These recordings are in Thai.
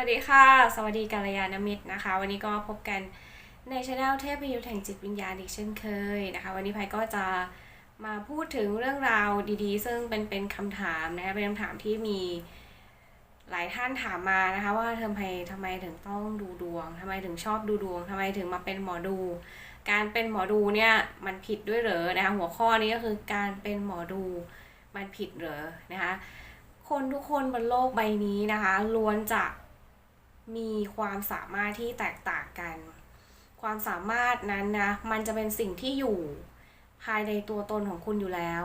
วัสดีค่ะ สวัสดีกัลยาณมิตรนะคะ วันนี้ก็พบกันในช anel เทพยุทธแห่งจิตวิญญาณอีกเช่นเคยนะคะ วันนี้ไพก็จะมาพูดถึงเรื่องราวดีๆ ซึ่งเป็นเป็นคำถามนะคะเป็นคำถามที่มีหลายท่านถามมานะคะ ว่าเทอมไพทำไมถึงต้องดูดวงทำไมถึงชอบดูดวงทำไมถึงมาเป็นหมอดู การเป็นหมอดูเนี่ยมันผิดด้วยเหรอนะคะหัวข้อนี้ก็คือการเป็นหมอดูมันผิดเหรอนะคะคนทุกคนบนโลกใบนี้นะคะล้วนจะ มีความสามารถที่แตกต่างกัน ความสามารถนั้นนะมันจะเป็นสิ่งที่อยู่ภายในตัวตนของคุณอยู่แล้ว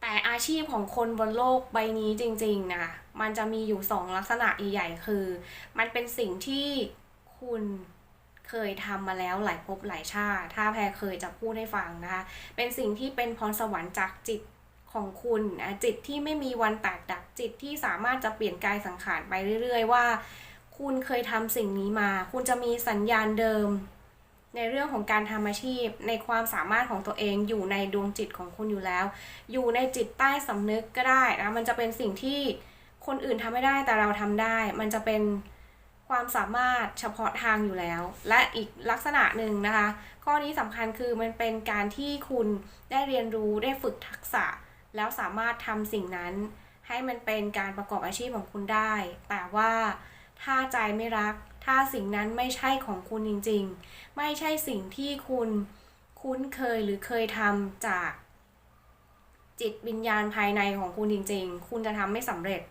แต่อาชีพของคนบนโลกใบนี้จริงๆนะมันจะมีอยู่สองลักษณะใหญ่ๆคือ มันเป็นสิ่งที่คุณเคยทำมาแล้วหลายภพหลายชาติ ถ้าแพรเคยจะพูดให้ฟังนะคะ เป็นสิ่งที่เป็นพรสวรรค์จากจิตของคุณนะจิตที่ไม่มีวันแตกดับจิตที่สามารถจะเปลี่ยนกายสังขารไปเรื่อย ๆ ว่า คุณเคยทำสิ่งนี้มา คุณจะมีสัญญาณเดิม ในเรื่องของการทำอาชีพ ในความสามารถของตัวเองอยู่ในดวงจิตของคุณอยู่แล้ว อยู่ในจิตใต้สำนึกก็ได้นะมันจะเป็นสิ่งที่คนอื่นทำไม่ได้แต่เราทำได้ มันจะเป็นความสามารถเฉพาะทางอยู่แล้ว และอีกลักษณะหนึ่งนะคะ ข้อนี้สำคัญคือมันเป็นการที่คุณได้เรียนรู้ได้ฝึกทักษะ แล้วสามารถทำสิ่งนั้น ให้มันเป็นการประกอบอาชีพของคุณได้ แต่ว่า ถ้าใจไม่รัก ถ้าสิ่งนั้นไม่ใช่ของคุณจริงๆ ไม่ใช่สิ่งที่คุณคุ้นเคยหรือเคยทำจากจิตวิญญาณภายในของคุณจริงๆ คุณจะทำไม่สำเร็จ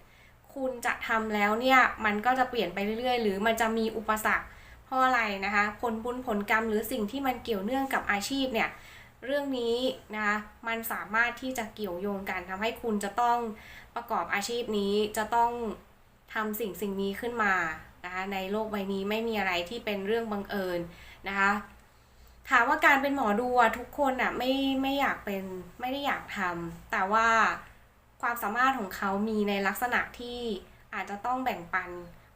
คุณจะทำแล้วเนี่ย มันก็จะเปลี่ยนไปเรื่อยๆ หรือมันจะมีอุปสรรค เพราะอะไรนะคะ ผลบุญผลกรรมหรือสิ่งที่มันเกี่ยวเนื่องกับอาชีพเนี่ย เรื่องนี้นะคะ มันสามารถที่จะเกี่ยวโยงกันทำให้คุณจะต้องประกอบอาชีพนี้ จะต้อง ทำสิ่งสิ่งนี้ขึ้นมานะคะในโลกใบนี้ไม่มีอะไรที่เป็นเรื่องบังเอิญนะคะถามว่าการเป็นหมอดูทุกคนอะไม่ไม่อยากเป็นไม่ได้อยากทำแต่ว่าความสามารถของเขามีในลักษณะที่อาจจะต้องแบ่งปัน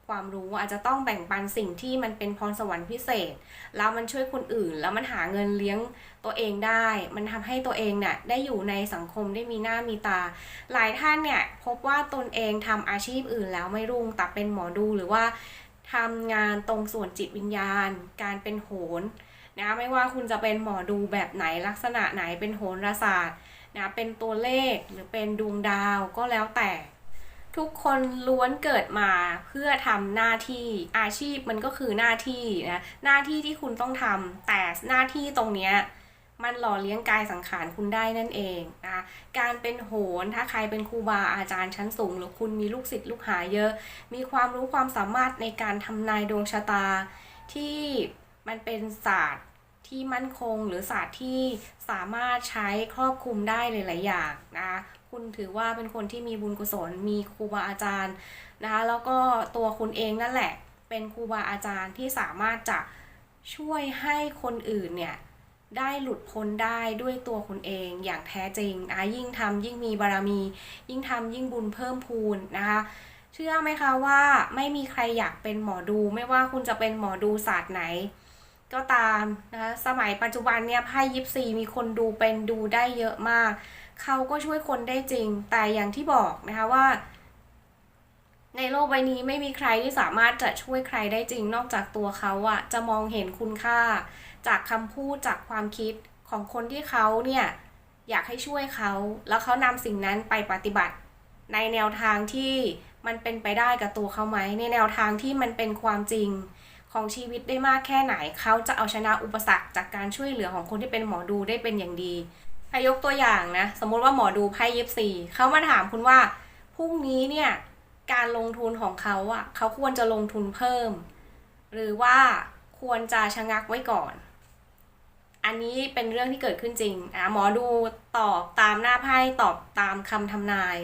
ความรู้อาจจะต้องแบ่งปันสิ่งที่มันเป็นพรสวรรค์พิเศษ แล้วมันช่วยคนอื่น แล้วมันหาเงินเลี้ยงตัวเองได้ มันทำให้ตัวเองเนี่ยได้อยู่ในสังคมได้มีหน้ามีตา หลายท่านเนี่ยพบว่าตนเองทำอาชีพอื่นแล้วไม่รุ่งแต่เป็นหมอดูหรือว่าทำงานตรงส่วนจิตวิญญาณ การเป็นโหนนะไม่ว่าคุณจะเป็นหมอดูแบบไหนลักษณะไหนเป็นโหนศาสตร์นะเป็นตัวเลขหรือเป็นดวงดาวก็แล้วแต่ ทุกคนล้วนเกิดมาเพื่อทำหน้าที่อาชีพมันก็คือหน้าที่นะหน้าที่ที่คุณต้องทำแต่หน้าที่ตรงเนี้ยมันหล่อเลี้ยงกายสังขารคุณได้นั่นเองนะการเป็นโหนถ้าใครเป็นครูบาอาจารย์ชั้นสูง หรือคุณมีลูกศิษย์ลูกหาเยอะ มีความรู้ความสามารถในการทำนายดวงชะตา ที่มันเป็นศาสตร์ที่มั่นคงหรือศาสตร์ที่สามารถใช้ครอบคลุมได้หลาย ๆ อย่างนะ คุณถือว่าเป็นคนที่มีบุญกุศล มีครูบาอาจารย์นะคะแล้วก็ตัวคุณเองนั่นแหละ เป็นครูบาอาจารย์ที่สามารถจะช่วยให้คนอื่นเนี่ยได้หลุดพ้นได้ด้วยตัวคุณเองอย่างแท้จริงนะคะยิ่งทำยิ่งมีบารมี ยิ่งทำยิ่งบุญเพิ่มพูนนะคะเชื่อไหมคะว่าไม่มีใครอยากเป็นหมอดู ไม่ว่าคุณจะเป็นหมอดูศาสตร์ไหน ก็ตามนะคะสมัยปัจจุบันเนี่ยไพ่ยิปซีมีคนดูเป็นดูได้เยอะมาก เขาก็ช่วยคนได้จริง แต่อย่างที่บอกนะคะว่า ในโลกใบนี้ไม่มีใครที่สามารถจะช่วยใครได้จริง นอกจากตัวเขาอะจะมองเห็นคุณค่า จากคำพูดจากความคิดของคนที่เขาเนี่ยอยากให้ช่วยเขา แล้วเขานำสิ่งนั้นไปปฏิบัติ ในแนวทางที่มันเป็นไปได้กับตัวเขาไหม ในแนวทางที่มันเป็นความจริงของชีวิตได้มากแค่ไหน เขาจะเอาชนะอุปสรรคจากการช่วยเหลือของคนที่เป็นหมอดูได้เป็นอย่างดี ยกตัวอย่างนะ สมมติว่าหมอดูไพ่ยิปซีเขามาถามคุณว่าพรุ่งนี้เนี่ยการลงทุนของเขาอะเขาควรจะลงทุนเพิ่ม หรือว่าควรจะชะงักไว้ก่อน อันนี้เป็นเรื่องที่เกิดขึ้นจริงอะหมอดูตอบตามหน้าไพ่ตอบตามคำทำนาย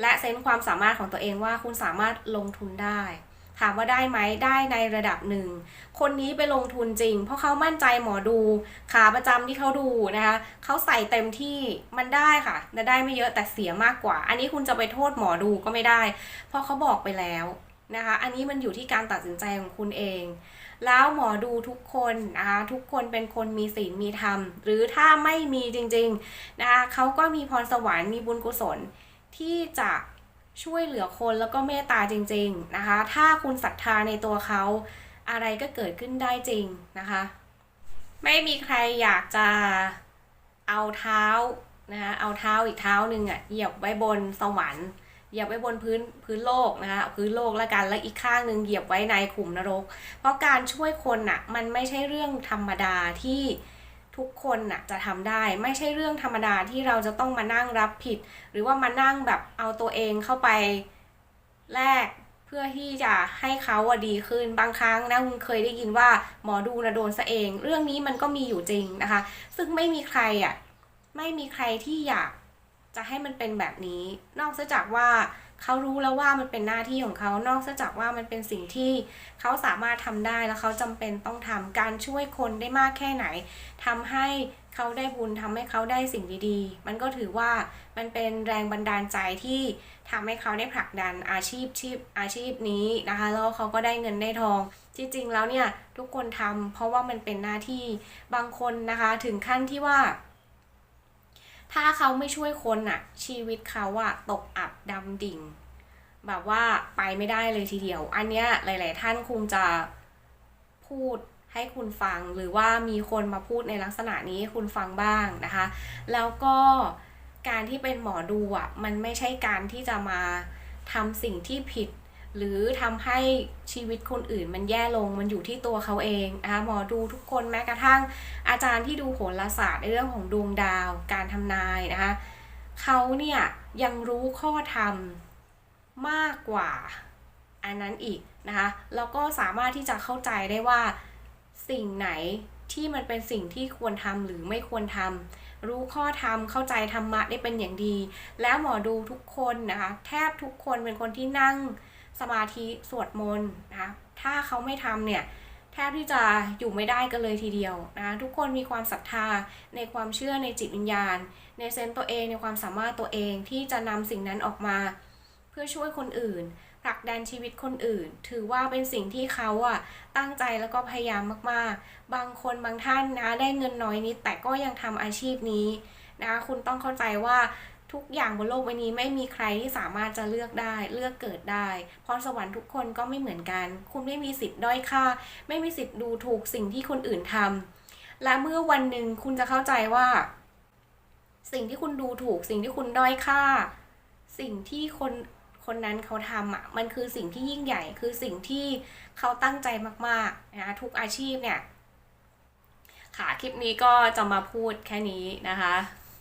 และเซนส์ความสามารถของตัวเองว่าคุณสามารถลงทุนได้ ถามว่าได้ไหมได้ในระดับหนึ่ง คนนี้ไปลงทุนจริง เพราะเขามั่นใจหมอดูขาประจำที่เขาดูนะคะเขาใส่เต็มที่มันได้ค่ะแต่ได้ไม่เยอะแต่เสียมากกว่า อันนี้คุณจะไปโทษหมอดูก็ไม่ได้ เพราะเขาบอกไปแล้วนะคะ อันนี้มันอยู่ที่การตัดสินใจของคุณเอง แล้วหมอดูทุกคนนะคะทุกคนเป็นคนมีศีลมีธรรม หรือถ้าไม่มีจริงๆนะคะเขาก็มีพรสวรรค์มีบุญกุศลที่จะ ช่วยเหลือคนแล้วก็เมตตาจริง ๆนะคะ ถ้าคุณศรัทธาในตัวเขา อะไรก็เกิดขึ้นได้จริงนะคะ ไม่มีใครอยากจะเอาเท้านะคะเอาเท้าอีกเท้าหนึ่งอะเหยียบไว้บนสวรรค์เหยียบไว้บนพื้นพื้นโลกนะคะพื้นโลกแล้วกันแล้วอีกข้างหนึ่งเหยียบไว้ในขุมนรก เพราะการช่วยคนน่ะมันไม่ใช่เรื่องธรรมดาที่ ทุกคนน่ะจะทำได้ไม่ใช่เรื่องธรรมดาที่เราจะต้องมานั่งรับผิด หรือว่ามานั่งแบบเอาตัวเองเข้าไปแลกเพื่อที่จะให้เขาอะดีขึ้นบางครั้งนะคุณเคยได้ยินว่าหมอดูนะโดนซะเอง เรื่องนี้มันก็มีอยู่จริงนะคะ ซึ่งไม่มีใครอะไม่มีใครที่อยาก จะให้มันเป็นแบบนี้ นอกจากว่าเขารู้แล้วว่ามันเป็นหน้าที่ของเขานอกจากว่ามันเป็นสิ่งที่เขาสามารถทำได้แล้วเขาจำเป็นต้องทำการช่วยคนได้มากแค่ไหนทำให้เขาได้บุญทำให้เขาได้สิ่งดีๆ มันก็ถือว่ามันเป็นแรงบันดาลใจที่ทำให้เขาได้ผลักดันอาชีพชีพอาชีพนี้นะคะแล้วเขาก็ได้เงินได้ทองจริงๆแล้วเนี่ยทุกคนทำเพราะว่ามันเป็นหน้าที่บางคนนะคะถึงขั้นที่ว่า ถ้าเขาไม่ช่วยคนอะชีวิตเขาอะตกอับดำดิ่ง แบบว่าไปไม่ได้เลยทีเดียว อันเนี้ยหลาย ๆ ท่านคงจะพูดให้คุณฟังหรือว่ามีคนมาพูดในลักษณะนี้ให้คุณฟังบ้างนะคะ แล้วก็การที่เป็นหมอดูอะมันไม่ใช่การที่จะมาทำสิ่งที่ผิด หรือทำให้ชีวิตคนอื่นมันแย่ลงมันอยู่ที่ตัวเขาเองนะคะหมอดูทุกคนแม้กระทั่งอาจารย์ที่ดูโหราศาสตร์ในเรื่องของดวงดาวการทำนายนะคะเขาเนี่ยยังรู้ข้อธรรมมากกว่าอันนั้นอีกนะคะแล้วก็สามารถที่จะเข้าใจได้ว่าสิ่งไหนที่มันเป็นสิ่งที่ควรทำหรือไม่ควรทำรู้ข้อธรรมเข้าใจธรรมะได้เป็นอย่างดี แล้วหมอดูทุกคนนะคะ แทบทุกคนเป็นคนที่นั่ง สมาธิสวดมนต์นะคะถ้าเขาไม่ทำเนี่ยแทบที่จะอยู่ไม่ได้กันเลยทีเดียวนะทุกคนมีความศรัทธาในความเชื่อในจิตวิญญาณ ในเซนส์ตัวเองในความสามารถตัวเองที่จะนำสิ่งนั้นออกมา เพื่อช่วยคนอื่นผลักดันชีวิตคนอื่น ถือว่าเป็นสิ่งที่เขาอะตั้งใจแล้วก็พยายามมากๆ บางคนบางท่านนะได้เงินน้อยนิดแต่ก็ยังทำอาชีพนี้นะคุณต้องเข้าใจว่า ทุกอย่างบนโลกใบนี้ไม่มีใครที่สามารถจะเลือกได้เลือกเกิดได้พรสวรรค์ทุกคนก็ไม่เหมือนกัน คุณไม่มีสิทธิ์ด้อยค่า ไม่มีสิทธิ์ดูถูกสิ่งที่คนอื่นทำและเมื่อวันหนึ่งคุณจะเข้าใจว่า สิ่งที่คุณดูถูก สิ่งที่คุณด้อยค่า สิ่งที่คนคนนั้นเขาทำอะมันคือสิ่งที่ยิ่งใหญ่คือสิ่งที่เขาตั้งใจมากๆนะคะทุกอาชีพเนี่ยค่ะคลิปนี้ก็จะมาพูดแค่นี้นะคะ